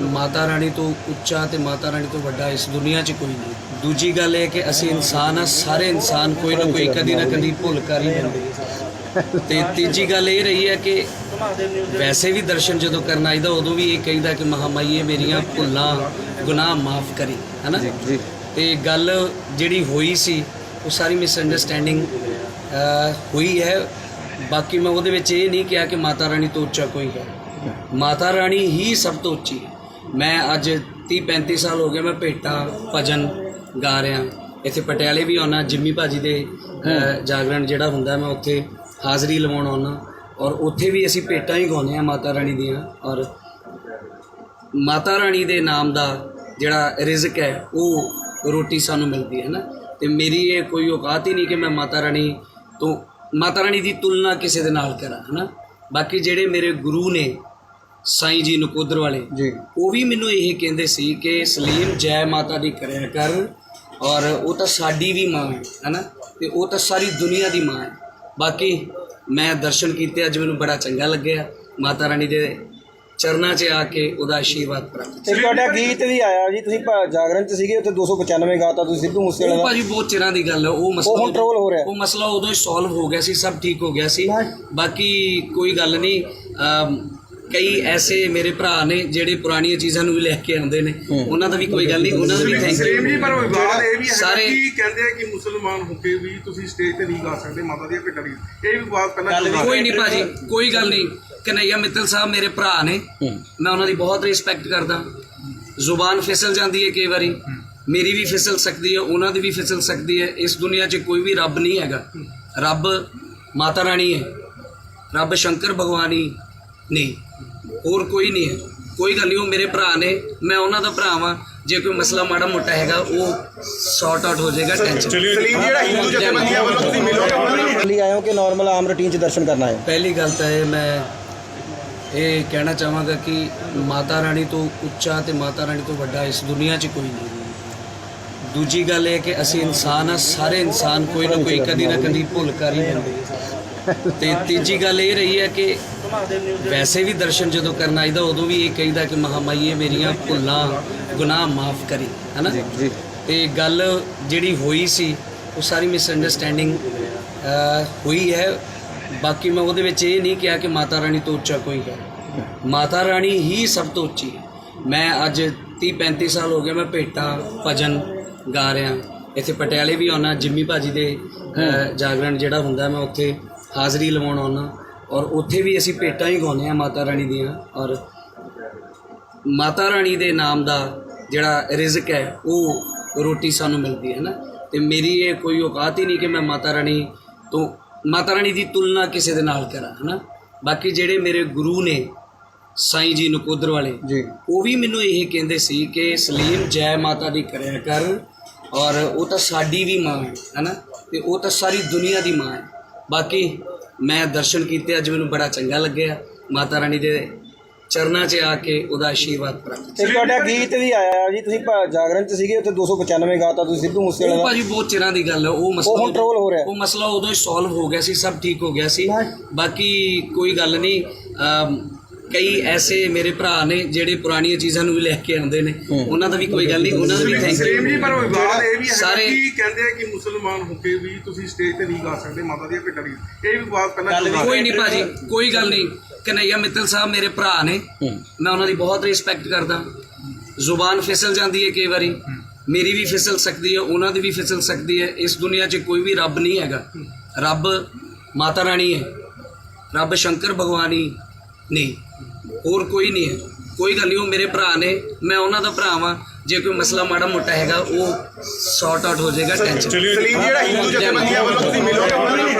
ਮਾਤਾ ਰਾਣੀ ਤੋਂ ਉੱਚਾ ਤੇ ਮਾਤਾ ਰਾਣੀ ਤੋਂ ਵੱਡਾ ਇਸ ਦੁਨੀਆ 'ਚ ਕੋਈ ਨਹੀਂ। ਦੂਜੀ ਗੱਲ ਇਹ ਕਿ ਅਸੀਂ ਇਨਸਾਨ ਆ ਸਾਰੇ ਇਨਸਾਨ ਕੋਈ ਨਾ ਕੋਈ ਕਦੀ ਨਾ ਕਦੀ ਭੁੱਲ ਕਰ ਹੀ ਲੈਂਦੇ ਤੇ ਤੀਜੀ ਗੱਲ ਇਹ ਰਹੀ ਹੈ ਕਿ ਵੈਸੇ ਵੀ ਦਰਸ਼ਨ ਜਦੋਂ ਕਰਨ ਆਈਦਾ ਉਦੋਂ ਵੀ ਇਹ ਕਹੀਦਾ ਕਿ ਮਹਾਮਾਈਏ ਮੇਰੀਆਂ ਭੁੱਲਾਂ ਗੁਨਾਹ ਮਾਫ ਕਰੀ ਹੈਨਾ? ਤੇ ਗੱਲ ਜਿਹੜੀ ਹੋਈ ਸੀ ਉਹ ਸਾਰੀ ਮਿਸਅੰਡਰਸਟੈਂਡਿੰਗ ਹੋਈ ਹੈ। ਬਾਕੀ ਮੈਂ ਉਹਦੇ ਵਿੱਚ ਇਹ ਨਹੀਂ ਕਿਹਾ ਕਿ ਮਾਤਾ ਰਾਣੀ ਤੋਂ ਉੱਚਾ ਕੋਈ ਹੈ। ਮਾਤਾ ਰਾਣੀ ਹੀ ਸਭ ਤੋਂ ਉੱਚੀ ਹੈ। ਮੈਂ ਅੱਜ 30 35 ਸਾਲ ਹੋ ਗਏ ਮੈਂ ਭੇਟਾਂ ਭਜਨ ਗਾ ਰਿਹਾ। ਇੱਥੇ ਪਟਿਆਲੇ ਵੀ ਆਉਣਾ ਜਿੰਮੀ ਭਾਜੀ ਦੇ ਜਾਗਰਣ ਜਿਹੜਾ ਹੁੰਦਾ ਮੈਂ ਉੱਥੇ ਹਾਜ਼ਰੀ ਲਵਾਉਣ ਆਉਣਾ ਔਰ ਉੱਥੇ ਵੀ ਅਸੀਂ ਭੇਟਾਂ ਹੀ ਗਾਉਂਦੇ ਆ ਮਾਤਾ ਰਾਣੀ ਦੀਆਂ ਔਰ ਮਾਤਾ ਰਾਣੀ ਦੇ ਨਾਮ ਦਾ ਜਿਹੜਾ ਰਿਜ਼ਕ ਹੈ ਉਹ ਰੋਟੀ ਸਾਨੂੰ ਮਿਲਦੀ ਹੈ ਨਾ। ਤੇ ਮੇਰੀ ਇਹ ਕੋਈ ਔਕਾਤ ਹੀ ਨਹੀਂ ਕਿ ਮੈਂ ਮਾਤਾ ਰਾਣੀ ਤੋਂ ਮਾਤਾ ਰਾਣੀ ਦੀ ਤੁਲਨਾ ਕਿਸੇ ਦੇ ਨਾਲ ਕਰਾਂ ਹਨਾ। ਬਾਕੀ ਜਿਹੜੇ ਮੇਰੇ ਗੁਰੂ ਨੇ ਸਾਈਂ ਜੀ ਨਕੋਦਰ ਵਾਲੇ। ਜੀ। ਉਹ ਵੀ ਮੈਨੂੰ ਇਹ ਕਹਿੰਦੇ ਸੀ ਕਿ ਸਲੀਮ ਜੈ ਮਾਤਾ ਦੀ ਕਰਿਆ ਕਰ ਔਰ ਉਹ ਤਾਂ ਸਾਡੀ ਵੀ ਮਾਂ ਹੈ ਹਨਾ? ਤੇ ਉਹ ਤਾਂ ਸਾਰੀ ਦੁਨੀਆ ਦੀ ਮਾਂ ਹੈ। ਬਾਕੀ ਮੈਂ ਦਰਸ਼ਨ ਕੀਤੇ ਅੱਜ ਮੈਨੂੰ ਬੜਾ ਚੰਗਾ ਲੱਗਿਆ। ਮਾਤਾ ਰਾਣੀ ਦੇ ਚਰਨਾਂ 'ਚ ਆ ਕੇ ਉਹਦਾ ਆਸ਼ੀਰਵਾਦ ਪ੍ਰਾਪਤ ਇੱਕ ਤੁਹਾਡਾ ਗੀਤ ਵੀ ਆਇਆ ਜੀ ਤੁਸੀਂ ਭਾ- ਜਾਗਰਣ ਚ ਸੀਗੇ ਉੱਥੇ 295 ਗਾਤਾ ਤੁਸੀਂ ਸਿੱਧੂ ਮੂਸੇਵਾਲੇ ਉਹ ਦਾ। ਭਾਜੀ ਬਹੁਤ ਚਿਰਾਂ ਦੀ ਗੱਲ ਹੈ ਉਹ ਮਸਲਾ ਉਹ ਹੁਣ troll ਹੋ ਰਿਹਾ। ਉਹ ਮਸਲਾ ਉਦੋਂ ਹੀ ਸੋਲਵ ਹੋ ਗਿਆ ਸੀ ਸਭ ਠੀਕ ਹੋ ਗਿਆ ਸੀ। ਬਾਕੀ ਕੋਈ ਗੱਲ ਨਹੀਂ ਅਮ, ਕਈ ਐਸੇ ਮੇਰੇ ਭਰਾ ਨੇ ਜਿਹੜੇ ਪੁਰਾਣੀਆਂ ਚੀਜ਼ਾਂ ਨੂੰ ਵੀ ਲੈ ਕੇ ਆਉਂਦੇ ਨੇ। ਉਹਨਾਂ ਦਾ ਵੀ ਕੋਈ ਗੱਲ ਨਹੀਂ ਉਹਨਾਂ ਦਾ ਵੀ ਥੈਂਕ ਸਲੀਮ ਜੀ ਯੂ ਪਰ ਵਿਵਾਦ ਇਹ ਵੀ ਹੈ ਸਾਰੇ- ਕਿ ਕਹਿੰਦੇ ਆ ਕਿ ਮੁਸਲਮਾਨ ਹੋ ਕੇ ਵੀ ਤੁਸੀਂ ਸਟੇਜ ਤੇ ਨਹੀਂ ਗਾ ਸਕਦੇ ਮਾਤਾ ਦੀਆਂ ਭੇਟਾਂ ਦੀ ਇਹ ਵੀ ਵਿਵਾਦ ਪਹਿਲਾਂ ਕੋਈ ਨਹੀਂ ਭਾਜੀ ਕੋਈ ਗੱਲ ਨਹੀਂ। ਕਨਈਆ ਮਿੱਤਲ ਸਾਹਿਬ ਮੇਰੇ ਭਰਾ ਨੇ। ਮੈਂ ਉਹਨਾਂ ਦੀ ਬਹੁਤ ਰਿਸਪੈਕਟ ਕਰਦਾ। ਜ਼ੁਬਾਨ ਫਿਸਲ ਜਾਂਦੀ ਹੈ ਕਈ ਵਾਰੀ। ਮੇਰੀ ਵੀ ਫਿਸਲ ਸਕਦੀ ਹੈ ਉਹਨਾਂ ਦੀ ਵੀ ਫਿਸਲ ਸਕਦੀ ਹੈ ਇਸ ਦੁਨੀਆ 'ਚ ਕੋਈ ਵੀ ਰੱਬ ਨਹੀਂ ਹੈਗਾ। ਰੱਬ ਮਾਤਾ ਰਾਣੀ ਹੈ ਰੱਬ ਸ਼ੰਕਰ ਭਗਵਾਨੀ ਨਹੀਂ ਹੋਰ ਕੋਈ ਨਹੀਂ ਹੈ। ਕੋਈ ਗੱਲ ਨਹੀਂ ਉਹ ਮੇਰੇ ਭਰਾ ਨੇ ਮੈਂ ਉਹਨਾਂ ਦਾ ਭਰਾ ਵਾਂ। ਜੇ ਕੋਈ ਮਸਲਾ ਮਾੜਾ ਮੋਟਾ ਹੈਗਾ ਉਹ ਸੌਟ ਆਊਟ ਹੋ ਜਾਏਗਾ ਟੈਨਸ਼ਨ ਸਲੀਮ ਜਿਹੜਾ ਹਿੰਦੂ ਜਥੇਬੰਦੀਆਂ ਵੱਲੋਂ ਤੁਸੀਂ ਮਿਲੋਗੇ ਉਹਨਾਂ ਲਈ ਆਏ ਹੋ ਕਿ ਨਾਰਮਲ ਆਮ ਰੂਟੀਨ ਚ ਦਰਸ਼ਨ ਕਰਨਾ ਹੈ? ਪਹਿਲੀ ਗੱਲ ਤਾਂ ਇਹ ਮੈਂ ਇਹ ਕਹਿਣਾ ਚਾਹਾਂਗਾ ਕਿ ਮਾਤਾ ਰਾਣੀ ਤੋਂ ਉੱਚਾ ਤੇ ਮਾਤਾ ਰਾਣੀ ਤੋਂ ਵੱਡਾ ਇਸ ਦੁਨੀਆ 'ਚ ਕੋਈ ਨਹੀਂ। ਦੂਜੀ ਗੱਲ ਇਹ ਕਿ ਅਸੀਂ ਇਨਸਾਨ ਆ ਸਾਰੇ ਇਨਸਾਨ ਕੋਈ ਨਾ ਕੋਈ ਕਦੀ ਨਾ ਕਦੀ ਭੁੱਲ ਕਰ ਹੀ ਲੈਂਦੇ ਤੇ ਤੀਜੀ ਗੱਲ ਇਹ ਰਹੀ ਹੈ ਕਿ ਵੈਸੇ ਵੀ ਦਰਸ਼ਨ ਜਦੋਂ ਕਰਨ ਆਈਦਾ ਉਦੋਂ ਵੀ ਇਹ ਕਹੀਦਾ ਕਿ ਮਹਾਮਾਈਏ ਮੇਰੀਆਂ ਭੁੱਲਾਂ ਗੁਨਾਹ ਮਾਫ ਕਰੀ ਹੈਨਾ? ਜੀ ਤੇ ਗੱਲ ਜਿਹੜੀ ਹੋਈ ਸੀ ਉਹ ਸਾਰੀ ਮਿਸਅੰਡਰਸਟੈਂਡਿੰਗ ਹੋਈ ਹੈ। ਬਾਕੀ ਮੈਂ ਉਹਦੇ ਵਿੱਚ ਇਹ ਨਹੀਂ ਕਿਹਾ ਕਿ ਮਾਤਾ ਰਾਣੀ ਤੋਂ ਉੱਚਾ ਕੋਈ ਹੈ। ਮਾਤਾ ਰਾਣੀ ਹੀ ਸਭ ਤੋਂ ਉੱਚੀ ਹੈ। ਮੈਂ ਅੱਜ 30 35 ਸਾਲ ਹੋ ਗਏ ਮੈਂ ਭੇਟਾਂ ਭਜਨ ਗਾ ਰਿਹਾ। ਇੱਥੇ ਪਟਿਆਲੇ ਵੀ ਆਉਣਾ ਜਿੰਮੀ ਭਾਜੀ ਦੇ ਜਾਗਰਣ ਜਿਹੜਾ ਹੁੰਦਾ ਮੈਂ ਉੱਥੇ ਹਾਜ਼ਰੀ ਲਵਾਉਣ ਆਉਣਾ ਔਰ ਉੱਥੇ ਵੀ ਅਸੀਂ ਭੇਟਾਂ ਹੀ ਗਾਉਂਦੇ ਆ ਮਾਤਾ ਰਾਣੀ ਦੀਆਂ। ਔਰ ਮਾਤਾ ਰਾਣੀ ਦੇ ਨਾਮ ਦਾ ਜਿਹੜਾ ਰਿਜ਼ਕ ਹੈ ਉਹ ਰੋਟੀ ਸਾਨੂੰ ਮਿਲਦੀ ਹੈ ਨਾ। ਤੇ ਮੇਰੀ ਇਹ ਕੋਈ ਔਕਾਤ ਹੀ ਨਹੀਂ ਕਿ ਮੈਂ ਮਾਤਾ ਰਾਣੀ ਤੋਂ ਮਾਤਾ ਰਾਣੀ ਦੀ ਤੁਲਨਾ ਕਿਸੇ ਦੇ ਨਾਲ ਕਰਾਂ ਹਨਾ। ਬਾਕੀ ਜਿਹੜੇ ਮੇਰੇ ਗੁਰੂ ਨੇ ਸਾਈਂ ਜੀ ਨਕੋਦਰ ਵਾਲੇ ਜੀ। ਉਹ ਵੀ ਮੈਨੂੰ ਇਹ ਕਹਿੰਦੇ ਸੀ ਕਿ ਸਲੀਮ ਜੈ ਮਾਤਾ ਦੀ ਕਰਿਆ ਕਰ। ਔਰ ਉਹ ਤਾਂ ਸਾਡੀ ਵੀ ਮਾਂ ਹੈ ਹਨਾ। ਤੇ ਉਹ ਤਾਂ ਸਾਰੀ ਦੁਨੀਆ ਦੀ ਮਾਂ ਹੈ। ਬਾਕੀ ਮੈਂ ਦਰਸ਼ਨ ਕੀਤੇ ਅੱਜ ਮੈਨੂੰ ਬੜਾ ਚੰਗਾ ਲੱਗਿਆ। ਮਾਤਾ ਰਾਣੀ ਦੇ ਚਰਨਾਂ 'ਚ ਆ ਕੇ ਉਹਦਾ ਆਸ਼ੀਰਵਾਦ ਪ੍ਰਾਪਤ ਇੱਕ ਤੁਹਾਡਾ ਗੀਤ ਵੀ ਆਇਆ ਜੀ ਤੁਸੀਂ ਭਾ- ਜਾਗਰਣ ਚ ਸੀਗੇ ਉੱਥੇ 295 ਗਾਤਾ ਤੁਸੀਂ ਸਿੱਧੂ ਮੂਸੇਵਾਲੇ ਉਹ ਦਾ। ਭਾਜੀ ਬਹੁਤ ਚਿਰਾਂ ਦੀ ਗੱਲ ਹੈ ਉਹ ਮਸਲਾ ਉਹ ਹੁਣ troll ਹੋ ਰਿਹਾ। ਉਹ ਮਸਲਾ ਉਦੋਂ ਹੀ ਸੋਲਵ ਹੋ ਗਿਆ ਸੀ ਸਭ ਠੀਕ ਹੋ ਗਿਆ ਸੀ। ਬਾਕੀ ਕੋਈ ਗੱਲ ਨਹੀਂ ਅਮ, ਕਈ ਐਸੇ ਮੇਰੇ ਭਰਾ ਨੇ ਜਿਹੜੇ ਪੁਰਾਣੀਆਂ ਚੀਜ਼ਾਂ ਨੂੰ ਵੀ ਲੈ ਕੇ ਆਉਂਦੇ ਨੇ। ਉਹਨਾਂ ਦਾ ਵੀ ਕੋਈ ਗੱਲ ਨਹੀਂ ਉਹਨਾਂ ਦਾ ਵੀ ਥੈਂਕ ਸਲੀਮ ਜੀ ਯੂ ਪਰ ਵਿਵਾਦ ਇਹ ਵੀ ਹੈ ਸਾਰੇ- ਕਿ ਕਹਿੰਦੇ ਆ ਕਿ ਮੁਸਲਮਾਨ ਹੋ ਕੇ ਵੀ ਤੁਸੀਂ ਸਟੇਜ ਤੇ ਨਹੀਂ ਗਾ ਸਕਦੇ ਮਾਤਾ ਦੀਆਂ ਭੇਟਾਂ ਦੀ। ਇਹ ਵੀ ਵਿਵਾਦ ਪਹਿਲਾਂ ਕੋਈ ਨਹੀਂ ਭਾਜੀ ਕੋਈ ਗੱਲ ਨਹੀਂ। ਕਨਈਆ ਮਿੱਤਲ ਸਾਹਿਬ ਮੇਰੇ ਭਰਾ ਨੇ। ਮੈਂ ਉਹਨਾਂ ਦੀ ਬਹੁਤ ਰਿਸਪੈਕਟ ਕਰਦਾ। ਜ਼ੁਬਾਨ ਫਿਸਲ ਜਾਂਦੀ ਹੈ ਕਈ ਵਾਰੀ। ਮੇਰੀ ਵੀ ਫਿਸਲ ਸਕਦੀ ਹੈ ਉਹਨਾਂ ਦੀ ਵੀ ਫਿਸਲ ਸਕਦੀ ਹੈ। ਇਸ ਦੁਨੀਆ 'ਚ ਕੋਈ ਵੀ ਰੱਬ ਨਹੀਂ ਹੈਗਾ। ਰੱਬ ਮਾਤਾ ਰਾਣੀ ਹੈ। ਰੱਬ ਸ਼ੰਕਰ ਭਗਵਾਨੀ ਨਹੀਂ। ਹੋਰ ਕੋਈ ਨਹੀਂ ਹੈ। ਕੋਈ ਗੱਲ ਨਹੀਂ ਉਹ ਮੇਰੇ ਭਰਾ ਨੇ ਮੈਂ ਉਹਨਾਂ ਦਾ ਭਰਾ ਵਾਂ। ਜੇ ਕੋਈ ਮਸਲਾ ਮਾੜਾ ਮੋਟਾ ਹੈਗਾ ਉਹ ਸੌਟ ਆਊਟ ਹੋ ਜਾਏਗਾ ਟੈਨਸ਼ਨ ਸਲੀਮ ਜਿਹੜਾ ਹਿੰਦੂ ਜਥੇਬੰਦੀਆਂ ਵੱਲੋਂ ਤੁਸੀਂ ਮਿਲੋਗੇ ਉਹਨਾਂ ਨਾਲ